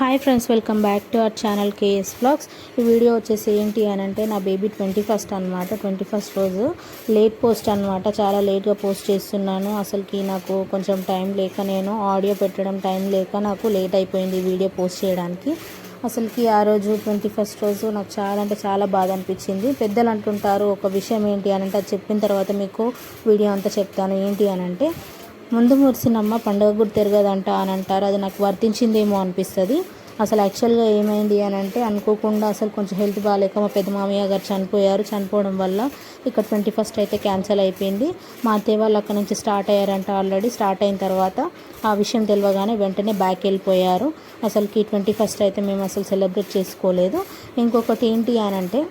Hi friends welcome back to our channel KS blogs ఈ video వచ్చేసి ఏంటి అని అంటే నా బేబీ ట్వంటీ ఫస్ట్ అనమాట ట్వంటీ ఫస్ట్ రోజు లేట్ పోస్ట్ అనమాట చాలా లేట్గా పోస్ట్ చేస్తున్నాను. అసలుకి నాకు కొంచెం టైం లేక నేను ఆడియో పెట్టడం టైం లేక నాకు లేట్ అయిపోయింది వీడియో పోస్ట్ చేయడానికి. అసలుకి ఆ రోజు ట్వంటీ ఫస్ట్ రోజు నాకు చాలా అంటే చాలా బాధ అనిపించింది. పెద్దలు అంటుంటారు ఒక విషయం ఏంటి అని అంటే అది చెప్పిన తర్వాత మీకు వీడియో అంతా చెప్తాను. ఏంటి అని అంటే ముందు మురిసినమ్మ పండుగ గుడి తిరగదంట అని అంటారు. అది నాకు వర్తించిందేమో అనిపిస్తుంది. అసలు యాక్చువల్గా ఏమైంది అని అంటే అనుకోకుండా అసలు కొంచెం హెల్త్ బాగాలేక మా పెద్ద మామయ్య గారు చనిపోయారు. చనిపోవడం వల్ల ఇక్కడ ట్వంటీ ఫస్ట్ అయితే క్యాన్సిల్ అయిపోయింది. మా అత్తయ్య వాళ్ళు అక్కడ నుంచి స్టార్ట్ అయ్యారంట ఆల్రెడీ స్టార్ట్ అయిన తర్వాత ఆ విషయం తెలియగానే వెంటనే బ్యాక్ వెళ్ళిపోయారు. అసలుకి ట్వంటీ ఫస్ట్ అయితే మేము అసలు సెలబ్రేట్ చేసుకోలేదు. ఇంకొకటి ఏంటి అని అంటే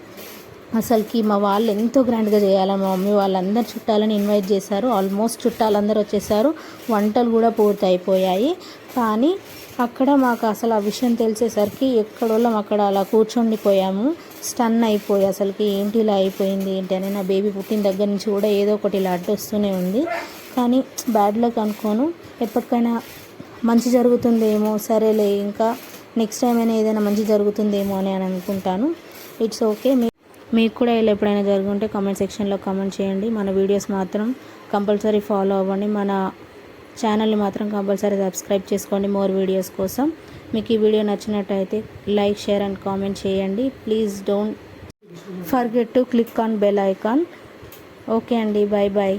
అసలుకి మా వాళ్ళు ఎంతో గ్రాండ్గా చేయాలి మా మమ్మీ వాళ్ళందరు చుట్టాలని ఇన్వైట్ చేశారు. ఆల్మోస్ట్ చుట్టాలందరూ వచ్చేసారు. వంటలు కూడా పూర్తి అయిపోయాయి కానీ అక్కడ మాకు అసలు ఆ విషయం తెలిసేసరికి ఎక్కడోళ్ళం అక్కడ అలా కూర్చొనిపోయాము స్టన్ అయిపోయి అసలుకి ఏంటి ఇలా అయిపోయింది ఏంటి అని నా బేబీ పుట్టిన దగ్గర నుంచి కూడా ఏదో ఒకటి ఇలా అడ్డు వస్తూనే ఉంది. కానీ బ్యాడ్ లక్ అనుకోను. ఎప్పటికైనా మంచి జరుగుతుందేమో సరేలే ఇంకా నెక్స్ట్ టైం అయినా ఏదైనా మంచి జరుగుతుందేమో అని అని అనుకుంటాను. ఇట్స్ ఓకే మీ మీకు కూడా ఇలా ఎప్పుడైనా జరుగుంటే కామెంట్ సెక్షన్లో కామెంట్ చేయండి. మన వీడియోస్ మాత్రం కంపల్సరీ ఫాలో అవ్వండి. మన ఛానల్ని మాత్రం కంపల్సరీ సబ్స్క్రైబ్ చేసుకోండి మోర్ వీడియోస్ కోసం. మీకు ఈ వీడియో నచ్చినట్టయితే లైక్ షేర్ అండ్ కామెంట్ చేయండి. Please don't forget to click on bell icon okay అండి బాయ్ బాయ్